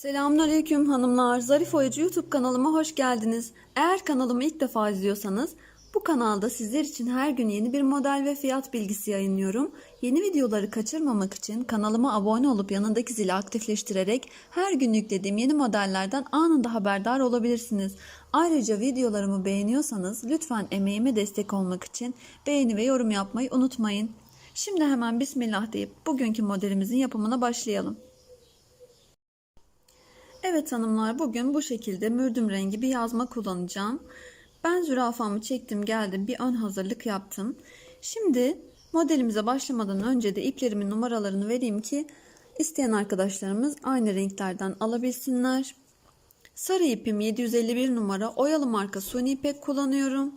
Selamünaleyküm hanımlar. Zarif Oyacı YouTube kanalıma hoş geldiniz. Eğer kanalımı ilk defa izliyorsanız bu kanalda sizler için her gün yeni bir model ve fiyat bilgisi yayınlıyorum. Yeni videoları kaçırmamak için kanalıma abone olup yanındaki zili aktifleştirerek her gün yüklediğim yeni modellerden anında haberdar olabilirsiniz. Ayrıca videolarımı beğeniyorsanız lütfen emeğime destek olmak için beğeni ve yorum yapmayı unutmayın. Şimdi hemen bismillah deyip bugünkü modelimizin yapımına başlayalım. Evet hanımlar bugün bu şekilde mürdüm rengi bir yazma kullanacağım. Ben zürafamı çektim geldim bir ön hazırlık yaptım. Şimdi modelimize başlamadan önce de iplerimin numaralarını vereyim ki isteyen arkadaşlarımız aynı renklerden alabilsinler. Sarı ipim 751 numara oyalı marka suni ipek kullanıyorum.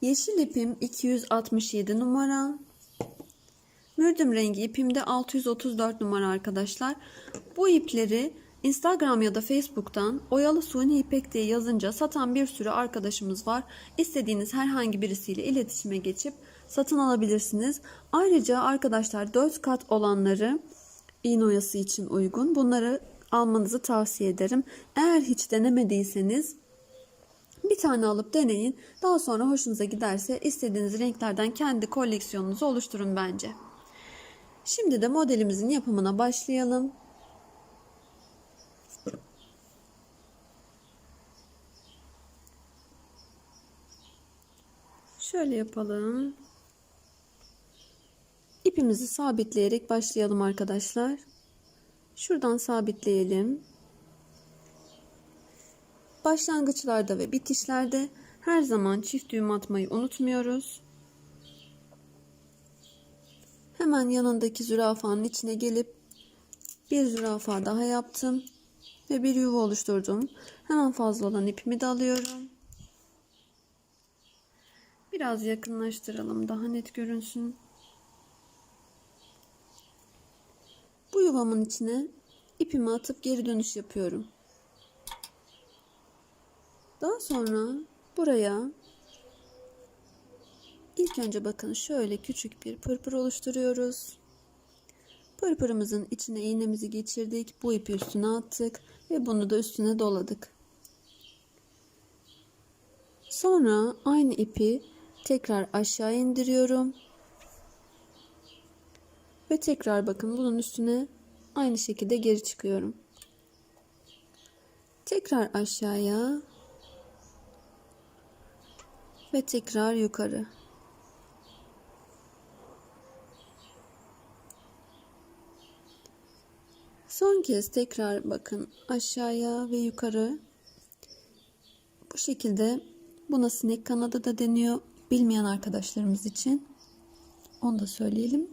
Yeşil ipim 267 numara. Mürdüm rengi ipimde 634 numara arkadaşlar. Bu ipleri Instagram ya da Facebook'tan oyalı suni ipek diye yazınca satan bir sürü arkadaşımız var. İstediğiniz herhangi birisiyle iletişime geçip satın alabilirsiniz. Ayrıca arkadaşlar 4 kat olanları iğne oyası için uygun. Bunları almanızı tavsiye ederim. Eğer hiç denemediyseniz bir tane alıp deneyin. Daha sonra hoşunuza giderse istediğiniz renklerden kendi koleksiyonunuzu oluşturun bence. Şimdi de modelimizin yapımına başlayalım. Şöyle yapalım. İpimizi sabitleyerek başlayalım arkadaşlar. Şuradan sabitleyelim. Başlangıçlarda ve bitişlerde her zaman çift düğüm atmayı unutmuyoruz. Hemen yanındaki zürafanın içine gelip bir zürafa daha yaptım ve bir yuva oluşturdum. Hemen fazla olan ipimi de alıyorum. Biraz yakınlaştıralım daha net görünsün. Bu yuvamın içine ipimi atıp geri dönüş yapıyorum. Daha sonra buraya ilk önce bakın şöyle küçük bir pırpır oluşturuyoruz. Pırpırımızın içine iğnemizi geçirdik. Bu ipi üstüne attık ve bunu da üstüne doladık. Sonra aynı ipi tekrar aşağı indiriyorum. Ve tekrar bakın bunun üstüne aynı şekilde geri çıkıyorum. Tekrar aşağıya ve tekrar yukarı. Son kez tekrar bakın aşağıya ve yukarı. Bu şekilde buna sinek kanadı da deniyor. Bilmeyen arkadaşlarımız için onu da söyleyelim.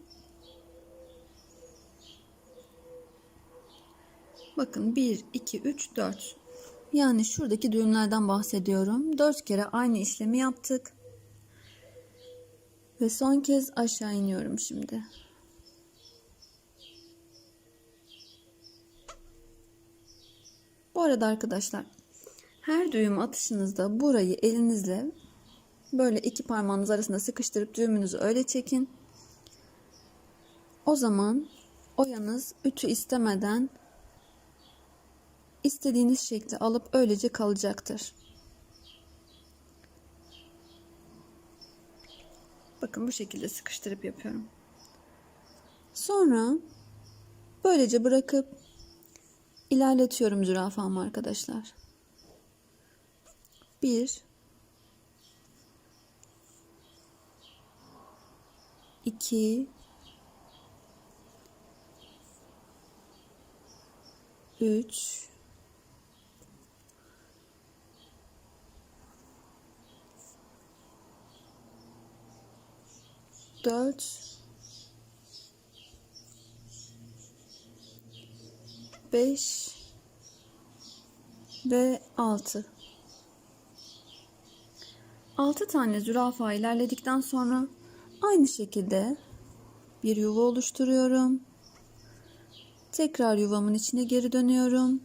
Bakın 1, 2, 3, 4. Yani şuradaki düğümlerden bahsediyorum. 4 kere aynı işlemi yaptık. Ve son kez aşağı iniyorum şimdi. Bu arada arkadaşlar her düğüm atışınızda burayı elinizle böyle iki parmağınız arasında sıkıştırıp düğümünüzü öyle çekin. O zaman oyanız ütü istemeden istediğiniz şekli alıp öylece kalacaktır. Bakın bu şekilde sıkıştırıp yapıyorum. Sonra böylece bırakıp ilerletiyorum zürafamı arkadaşlar. Bir, iki, üç, dört, beş. Ve altı. Altı tane zürafa ilerledikten sonra aynı şekilde bir yuva oluşturuyorum. Tekrar yuvamın içine geri dönüyorum.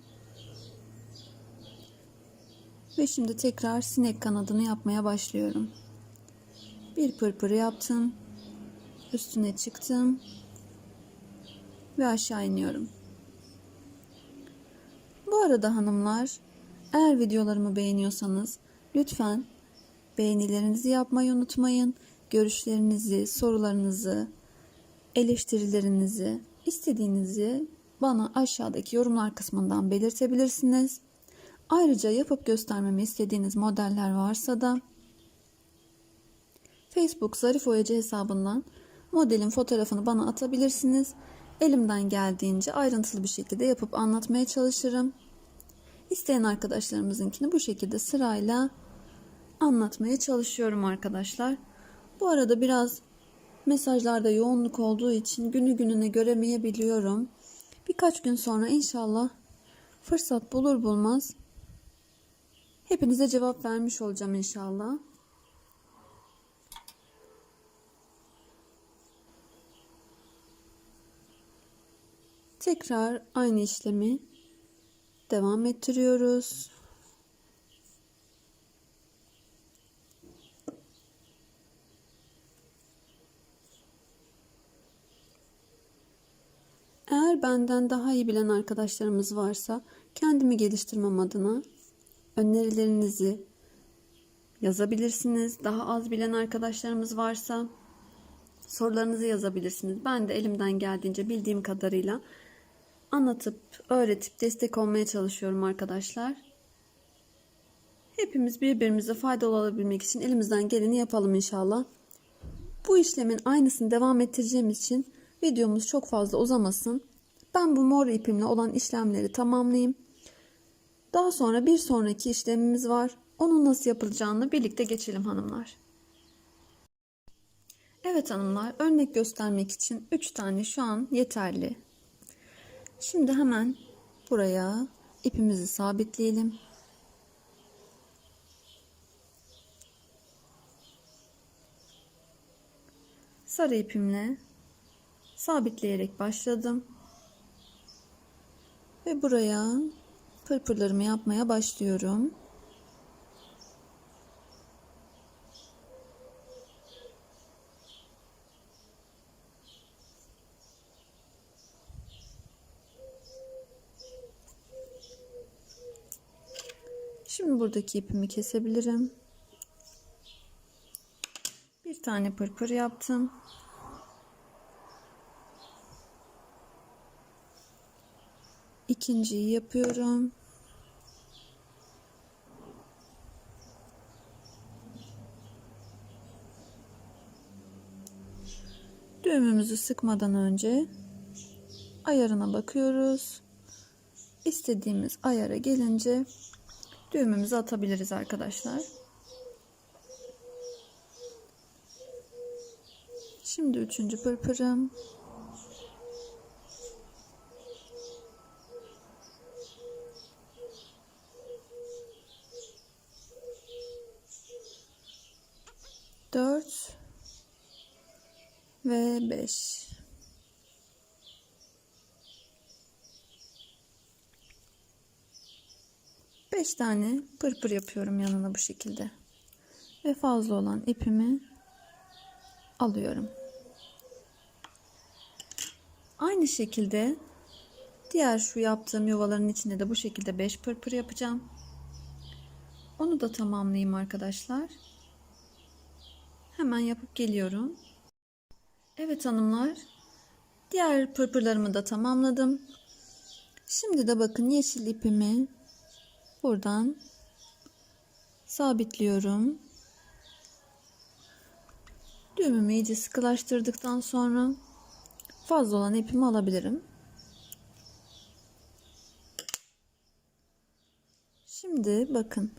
Ve şimdi tekrar sinek kanadını yapmaya başlıyorum. Bir pırpır yaptım. Üstüne çıktım. Ve aşağı iniyorum. arada hanımlar eğer videolarımı beğeniyorsanız lütfen beğenilerinizi yapmayı unutmayın. Görüşlerinizi, sorularınızı, eleştirilerinizi, istediğinizi bana aşağıdaki yorumlar kısmından belirtebilirsiniz. Ayrıca yapıp göstermemi istediğiniz modeller varsa da Facebook Zarif Oyacı hesabından modelin fotoğrafını bana atabilirsiniz. Elimden geldiğince ayrıntılı bir şekilde yapıp anlatmaya çalışırım. İsteyen arkadaşlarımızınkini bu şekilde sırayla anlatmaya çalışıyorum arkadaşlar. Bu arada biraz mesajlarda yoğunluk olduğu için günü gününe göremeyebiliyorum. Birkaç gün sonra inşallah fırsat bulur bulmaz hepinize cevap vermiş olacağım inşallah. Tekrar aynı işlemi devam ettiriyoruz. Eğer benden daha iyi bilen arkadaşlarımız varsa kendimi geliştirmem adına önerilerinizi yazabilirsiniz. Daha az bilen arkadaşlarımız varsa sorularınızı yazabilirsiniz. Ben de elimden geldiğince bildiğim kadarıyla anlatıp, öğretip destek olmaya çalışıyorum arkadaşlar. Hepimiz birbirimize faydalı olabilmek için elimizden geleni yapalım inşallah. Bu işlemin aynısını devam ettireceğimiz için videomuz çok fazla uzamasın. Ben bu mor ipimle olan işlemleri tamamlayayım. Daha sonra bir sonraki işlemimiz var. Onun nasıl yapılacağını birlikte geçelim hanımlar. Evet hanımlar örnek göstermek için 3 tane şu an yeterli. Şimdi hemen buraya ipimizi sabitleyelim. Sarı ipimle sabitleyerek başladım. Ve buraya pırpırlarımı yapmaya başlıyorum. Şimdi buradaki ipimi kesebilirim. Bir tane pırpır yaptım. İkinciyi yapıyorum. Düğümümüzü sıkmadan önce ayarına bakıyoruz. İstediğimiz ayara gelince düğümümüzü atabiliriz arkadaşlar. Şimdi üçüncü pırpırım. Dört ve beş. Beş tane pırpır yapıyorum yanına bu şekilde. Ve fazla olan ipimi alıyorum. Aynı şekilde diğer şu yaptığım yuvaların içinde de bu şekilde 5 pırpır yapacağım. Onu da tamamlayayım arkadaşlar. Hemen yapıp geliyorum. Evet hanımlar. Diğer pırpırlarımı da tamamladım. Şimdi de bakın yeşil ipimi buradan sabitliyorum. Düğümümü iyice sıkılaştırdıktan sonra fazla olan ipimi alabilirim. Şimdi bakın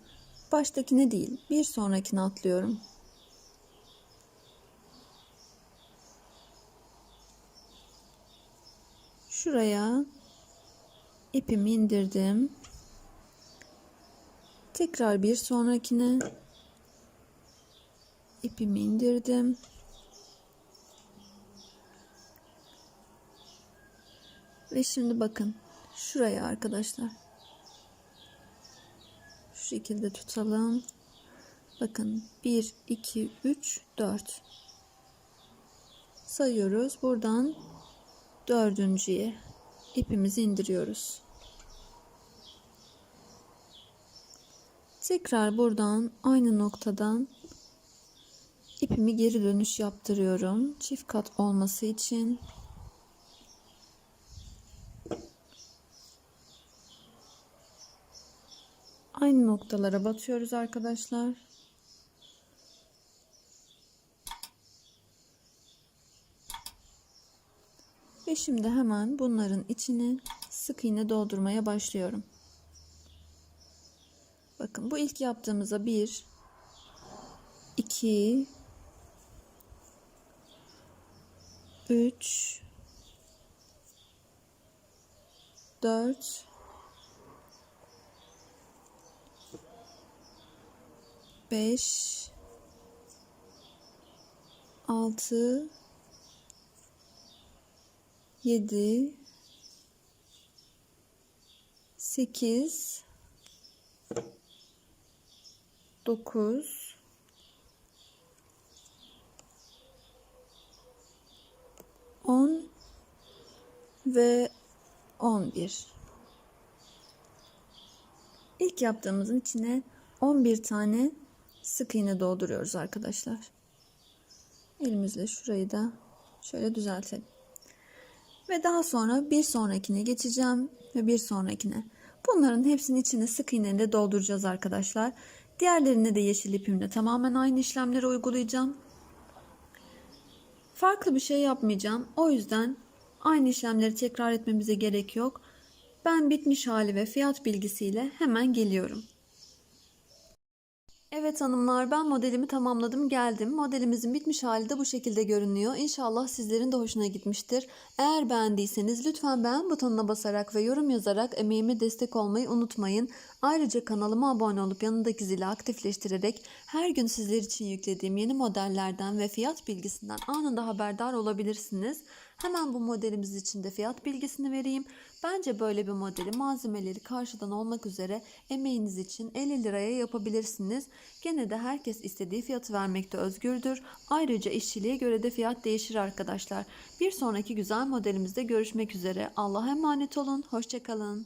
baştakine değil bir sonrakine atlıyorum. Şuraya ipimi indirdim. Tekrar bir sonrakine ipimi indirdim. Ve şimdi bakın şuraya arkadaşlar. Şu şekilde tutalım. Bakın 1 2 3 4 sayıyoruz. Buradan dördüncüye ipimizi indiriyoruz. Tekrar buradan aynı noktadan ipimi geri dönüş yaptırıyorum. Çift kat olması için. Aynı noktalara batıyoruz arkadaşlar. Şimdi hemen bunların içine sık iğne doldurmaya başlıyorum. Bakın bu ilk yaptığımıza 1 2 3 4 5 6 7 8 9 10 ve 11 İlk yaptığımızın içine 11 tane sık iğne dolduruyoruz arkadaşlar. Elimizle şurayı da şöyle düzeltelim. Ve daha sonra bir sonrakine geçeceğim ve bir sonrakine. Bunların hepsinin içine sık iğneyle dolduracağız arkadaşlar. Diğerlerine de yeşil ipimle tamamen aynı işlemleri uygulayacağım. Farklı bir şey yapmayacağım. O yüzden aynı işlemleri tekrar etmemize gerek yok. Ben bitmiş hali ve fiyat bilgisiyle hemen geliyorum. Evet hanımlar ben modelimi tamamladım geldim. Modelimizin bitmiş hali de bu şekilde görünüyor. İnşallah sizlerin de hoşuna gitmiştir. Eğer beğendiyseniz lütfen beğen butonuna basarak ve yorum yazarak emeğime destek olmayı unutmayın. Ayrıca kanalıma abone olup yanındaki zili aktifleştirerek her gün sizler için yüklediğim yeni modellerden ve fiyat bilgisinden anında haberdar olabilirsiniz. Hemen bu modelimiz için de fiyat bilgisini vereyim. Bence böyle bir modeli malzemeleri karşıdan olmak üzere emeğiniz için 50 liraya yapabilirsiniz. Gene de herkes istediği fiyatı vermekte özgürdür. Ayrıca işçiliğe göre de fiyat değişir arkadaşlar. Bir sonraki güzel modelimizde görüşmek üzere. Allah'a emanet olun. Hoşçakalın.